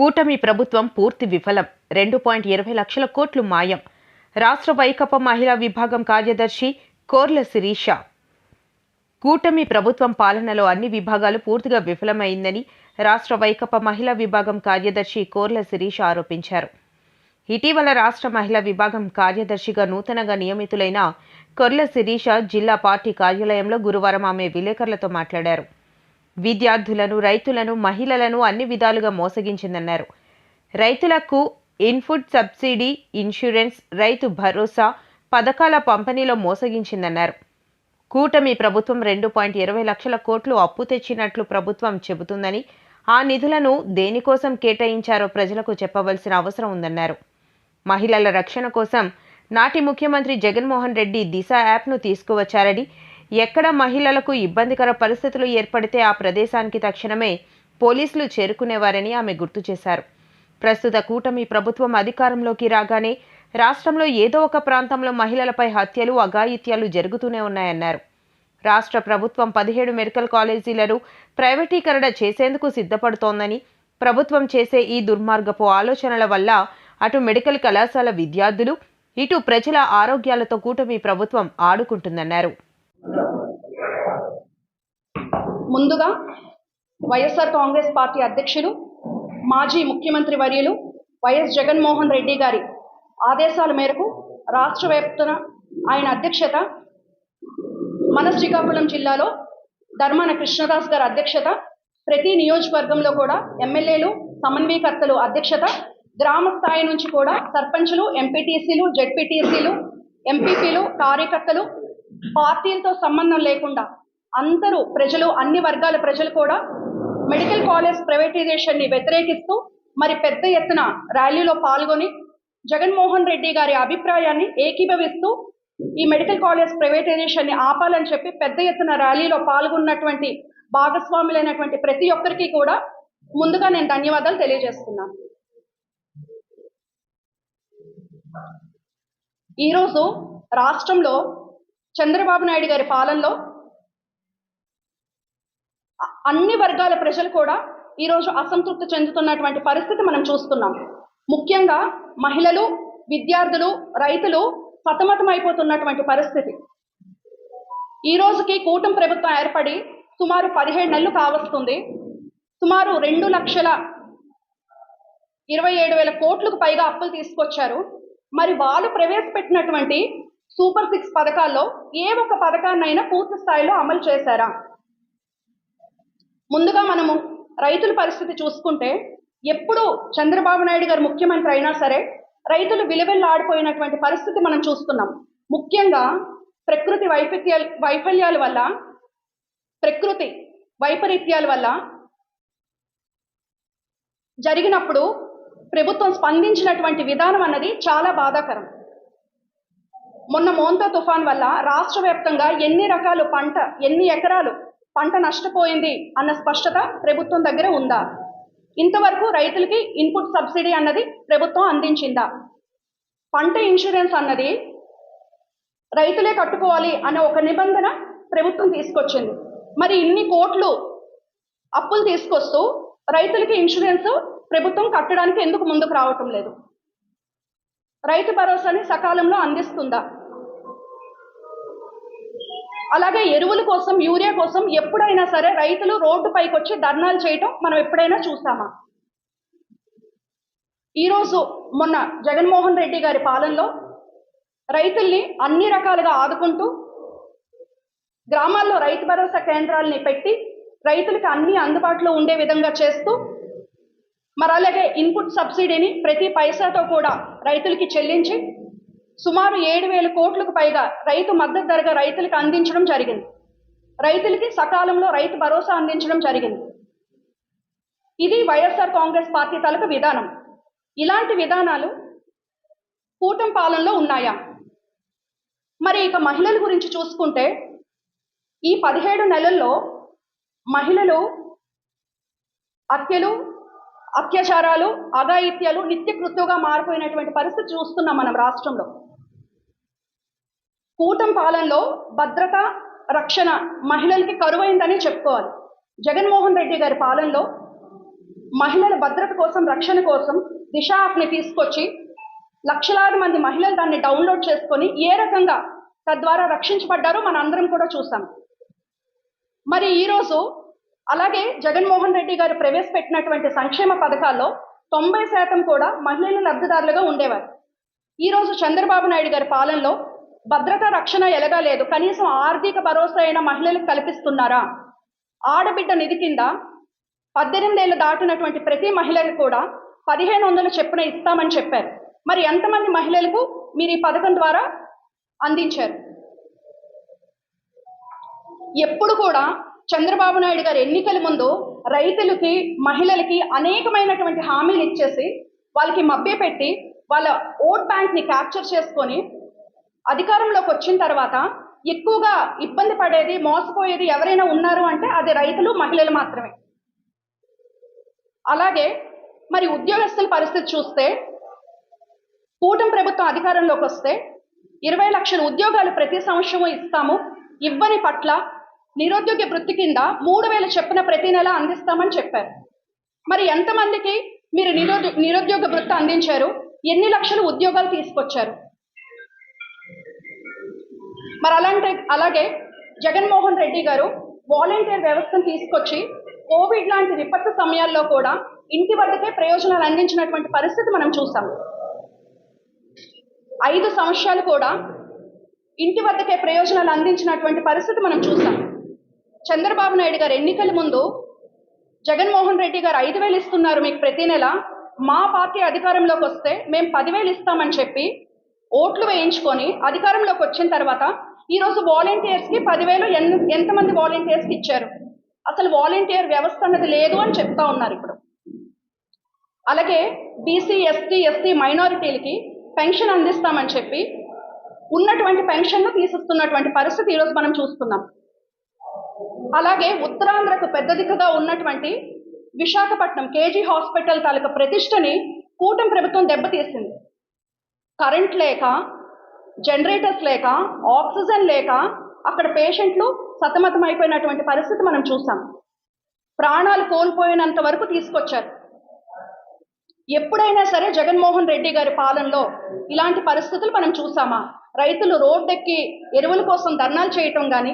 కూటమి ప్రభుత్వం పూర్తి విఫలం. రెండు పాయింట్ ఇరవై లక్షల కోట్లు మాయం. రాష్ట్ర వైకప్ప మహిళా విభాగం కార్యదర్శి కోర్ల శిరీష. కూటమి ప్రభుత్వం పాలనలో అన్ని విభాగాలు పూర్తిగా విఫలమైందని రాష్ట్ర వైకప్ప మహిళా విభాగం కార్యదర్శి కోర్ల శిరీష ఆరోపించారు. ఇటీవల రాష్ట్ర మహిళా విభాగం కార్యదర్శిగా నూతనంగా నియమితులైన కొర్ల శిరీష జిల్లా పార్టీ కార్యాలయంలో గురువారం ఆమె విలేకరులతో మాట్లాడారు. విద్యార్థులను రైతులను మహిళలను అన్ని విధాలుగా మోసగించిందన్నారు. రైతులకు input subsidy insurance Rythu Bharosa పథకాల పంపిణీలో మోసగించిందన్నారు. కూటమి ప్రభుత్వం రెండు పాయింట్ ఇరవై లక్షల కోట్లు అప్పు తెచ్చినట్లు ప్రభుత్వం చెబుతుందని ఆ నిధులను దేనికోసం కేటాయించారో ప్రజలకు చెప్పవలసిన అవసరం ఉందన్నారు. మహిళల రక్షణ కోసం నాటి ముఖ్యమంత్రి జగన్మోహన్ రెడ్డి దిశ యాప్ను తీసుకువచ్చారని ఎక్కడ మహిళలకు ఇబ్బందికర పరిస్థితులు ఏర్పడితే ఆ ప్రదేశానికి తక్షణమే పోలీసులు చేరుకునేవారని ఆమె గుర్తు చేశారు. ప్రస్తుత కూటమి ప్రభుత్వం అధికారంలోకి రాగానే రాష్ట్రంలో ఏదో ఒక ప్రాంతంలో మహిళలపై హత్యలు అఘాయిత్యాలు జరుగుతూనే ఉన్నాయన్నారు. రాష్ట్ర ప్రభుత్వం పదిహేడు మెడికల్ కాలేజీలను ప్రైవేటీకరణ చేసేందుకు సిద్ధపడుతోందని ప్రభుత్వం చేసే ఈ దుర్మార్గపు ఆలోచనల వల్ల అటు మెడికల్ కళాశాల విద్యార్థులు ఇటు ప్రజల ఆరోగ్యాలతో కూటమి ప్రభుత్వం ఆడుకుంటుందన్నారు. ముందుగా వైఎస్ఆర్ కాంగ్రెస్ పార్టీ అధ్యక్షులు మాజీ ముఖ్యమంత్రి వర్యులు వైఎస్ జగన్మోహన్ రెడ్డి గారి ఆదేశాల మేరకు రాష్ట్ర వ్యాప్తన ఆయన అధ్యక్షత మన శ్రీకాకుళం జిల్లాలో ధర్మాన కృష్ణదాస్ గారి అధ్యక్షత ప్రతి నియోజకవర్గంలో కూడా ఎమ్మెల్యేలు సమన్వయకర్తలు అధ్యక్షత గ్రామ స్థాయి నుంచి కూడా సర్పంచులు ఎంపీటీసీలు జెడ్పీటీసీలు ఎంపీపీలు కార్యకర్తలు పార్టీలతో సంబంధం లేకుండా అందరూ ప్రజలు అన్ని వర్గాల ప్రజలు కూడా మెడికల్ కాలేజ్ ప్రైవేటైజేషన్ని వ్యతిరేకిస్తూ మరి పెద్ద ఎత్తున ర్యాలీలో పాల్గొని జగన్మోహన్ రెడ్డి గారి అభిప్రాయాన్ని ఏకీభవిస్తూ ఈ మెడికల్ కాలేజ్ ప్రైవేటైజేషన్ని ఆపాలని చెప్పి పెద్ద ఎత్తున ర్యాలీలో పాల్గొన్నటువంటి భాగస్వాములైనటువంటి ప్రతి ఒక్కరికి కూడా ముందుగా నేను ధన్యవాదాలు తెలియజేస్తున్నాను. ఈరోజు రాష్ట్రంలో చంద్రబాబు నాయుడు గారి పాలనలో అన్ని వర్గాల ప్రజలు కూడా ఈరోజు అసంతృప్తి చెందుతున్నటువంటి పరిస్థితి మనం చూస్తున్నాం. ముఖ్యంగా మహిళలు విద్యార్థులు రైతులు సతమతమైపోతున్నటువంటి పరిస్థితి. ఈ రోజుకి కూటమి ప్రభుత్వం ఏర్పడి సుమారు పదిహేడు నెలలు కావస్తుంది. సుమారు రెండు లక్షల ఇరవై ఏడు వేల కోట్లకు పైగా అప్పులు తీసుకొచ్చారు. మరి వాళ్ళు ప్రవేశపెట్టినటువంటి సూపర్ సిక్స్ పథకాల్లో ఏ ఒక్క పథకాన్నైనా పూర్తి స్థాయిలో అమలు చేశారా? ముందుగా మనము రైతుల పరిస్థితి చూసుకుంటే ఎప్పుడు చంద్రబాబు నాయుడు గారు ముఖ్యమంత్రి అయినా సరే రైతులు విలువెల్లాడిపోయినటువంటి పరిస్థితి మనం చూస్తున్నాం. ముఖ్యంగా ప్రకృతి వైఫల్యాల వైఫల్యాల వల్ల ప్రకృతి వైపరీత్యాల వల్ల జరిగినప్పుడు ప్రభుత్వం స్పందించినటువంటి విధానం అన్నది చాలా బాధాకరం. మొన్న మోంతా తుఫాన్ వల్ల రాష్ట్ర వ్యాప్తంగా ఎన్ని రకాలు పంట ఎన్ని ఎకరాలు పంట నష్టపోయింది అన్న స్పష్టత ప్రభుత్వం దగ్గర ఉందా? ఇంతవరకు రైతులకి ఇన్పుట్ సబ్సిడీ అన్నది ప్రభుత్వం అందించిందా? పంట ఇన్సూరెన్స్ అన్నది రైతులే కట్టుకోవాలి అనే ఒక నిబంధన ప్రభుత్వం తీసుకొచ్చింది. మరి ఇన్ని కోట్లు అప్పులు తీసుకొస్తూ రైతులకి ఇన్సూరెన్స్ ప్రభుత్వం కట్టడానికి ఎందుకు ముందుకు రావటం లేదు? రైతు భరోసాని సకాలంలో అందిస్తుందా? అలాగే ఎరువుల కోసం యూరియా కోసం ఎప్పుడైనా సరే రైతులు రోడ్డు పైకి వచ్చి ధర్నాలు చేయటం మనం ఎప్పుడైనా చూస్తామా ఈరోజు మొన్న జగన్మోహన్ రెడ్డి గారి పాలనలో రైతుల్ని అన్ని రకాలుగా ఆదుకుంటూ గ్రామాల్లో రైతు భరోసా కేంద్రాలని పెట్టి రైతులకు అన్ని అందుబాటులో ఉండే విధంగా చేస్తూ మరి అలాగే ఇన్పుట్ సబ్సిడీని ప్రతి పైసాతో కూడా రైతులకి చెల్లించి సుమారు ఏడు వేల కోట్లకు పైగా రైతు మద్దతు ధరగా రైతులకు అందించడం జరిగింది. రైతులకి సకాలంలో రైతు భరోసా అందించడం జరిగింది. ఇది వైఎస్ఆర్ కాంగ్రెస్ పార్టీ తలకు విధానం. ఇలాంటి విధానాలు కూటం పాలనలో ఉన్నాయా? మరి ఇక మహిళల గురించి చూసుకుంటే ఈ పదిహేడు నెలల్లో మహిళలు హత్యలు అత్యాచారాలు అఘాయిత్యాలు నిత్యకృత్యుగా మారిపోయినటువంటి పరిస్థితి చూస్తున్నాం మనం రాష్ట్రంలో. కూటం పాలనలో భద్రత రక్షణ మహిళలకి కరువైందని చెప్పుకోవాలి. జగన్మోహన్ రెడ్డి గారి పాలనలో మహిళల భద్రత కోసం రక్షణ కోసం దిశ యాప్ని తీసుకొచ్చి లక్షలాది మంది మహిళలు దాన్ని డౌన్లోడ్ చేసుకొని ఏ రకంగా తద్వారా రక్షించబడ్డారో మన అందరం కూడా చూసాం. మరి ఈరోజు అలాగే జగన్మోహన్ రెడ్డి గారు ప్రవేశపెట్టినటువంటి సంక్షేమ పథకాల్లో తొంభై శాతం కూడా మహిళలు లబ్ధిదారులుగా ఉండేవారు. ఈరోజు చంద్రబాబు నాయుడు గారి పాలనలో భద్రత రక్షణ ఎలగా లేదు. కనీసం ఆర్థిక భరోసా అయిన మహిళలకు కల్పిస్తున్నారా? ఆడబిడ్డ నిధి కింద పద్దెనిమిదేళ్ళు దాటినటువంటి ప్రతి మహిళకు కూడా పదిహేను వందలు చెప్పున ఇస్తామని చెప్పారు. మరి ఎంతమంది మహిళలకు మీరు ఈ పథకం ద్వారా అందించారు? ఎప్పుడు కూడా చంద్రబాబు నాయుడు గారు ఎన్నికల ముందు రైతులకి మహిళలకి అనేకమైనటువంటి హామీలు ఇచ్చేసి వాళ్ళకి మభ్యపెట్టి వాళ్ళ ఓట్ బ్యాంక్ని క్యాప్చర్ చేసుకొని అధికారంలోకి వచ్చిన తర్వాత ఎక్కువగా ఇబ్బంది పడేది మోసపోయేది ఎవరైనా ఉన్నారు అంటే అది రైతులు మహిళలు మాత్రమే. అలాగే మరి ఉద్యోగస్తుల పరిస్థితి చూస్తే కూటమి ప్రభుత్వం అధికారంలోకి వస్తే ఇరవై లక్షల ఉద్యోగాలు ప్రతి సంవత్సరం ఇస్తాము. ఇవ్వని పట్ల నిరుద్యోగ వృత్తి కింద మూడు వేల చెప్పిన ప్రతి నెల అందిస్తామని చెప్పారు. మరి ఎంతమందికి మీరు నిరుద్యోగ నిరుద్యోగ వృత్తి అందించారు? ఎన్ని లక్షల ఉద్యోగాలు తీసుకొచ్చారు? మరి అలాంటి అలాగే జగన్మోహన్ రెడ్డి గారు వాలంటీర్ వ్యవస్థను తీసుకొచ్చి కోవిడ్ లాంటి విపత్తు సమయాల్లో కూడా ఇంటి వద్దకే ప్రయోజనాలు అందించినటువంటి పరిస్థితి మనం చూసాం. ఐదు సంవత్సరాలు కూడా ఇంటి వద్దకే ప్రయోజనాలు అందించినటువంటి పరిస్థితి మనం చూసాం. చంద్రబాబు నాయుడు గారు ఎన్నికల ముందు జగన్మోహన్ రెడ్డి గారు ఐదు వేలు ఇస్తున్నారు మీకు ప్రతి నెల. మా పార్టీ అధికారంలోకి వస్తే మేము పదివేలు ఇస్తామని చెప్పి ఓట్లు వేయించుకొని అధికారంలోకి వచ్చిన తర్వాత ఈరోజు వాలంటీర్స్కి పదివేలు ఎన్ ఎంతమంది వాలంటీర్స్కి ఇచ్చారు? అసలు వాలంటీర్ వ్యవస్థ అన్నది లేదు అని చెప్తా ఉన్నారు ఇప్పుడు. అలాగే బీసీ ఎస్టీ ఎస్టీ మైనారిటీలకి పెన్షన్ అందిస్తామని చెప్పి ఉన్నటువంటి పెన్షన్ను తీసిస్తున్నటువంటి పరిస్థితి ఈరోజు మనం చూస్తున్నాం. అలాగే ఉత్తరాంధ్రకు పెద్ద దిక్కుగా ఉన్నటువంటి విశాఖపట్నం కేజీ హాస్పిటల్ తాలూకా ప్రతిష్టని కూటమి ప్రభుత్వం దెబ్బతీసింది. కరెంట్ లేక జనరేటర్స్ లేక ఆక్సిజన్ లేక అక్కడ పేషెంట్లు సతమతం అయిపోయినటువంటి పరిస్థితి మనం చూసాం. ప్రాణాలు కోల్పోయినంత వరకు తీసుకొచ్చారు. ఎప్పుడైనా సరే జగన్మోహన్ రెడ్డి గారి పాలనలో ఇలాంటి పరిస్థితులు మనం చూసామా? రైతులు రోడ్డెక్కి ఎరువుల కోసం ధర్నాలు చేయటం కానీ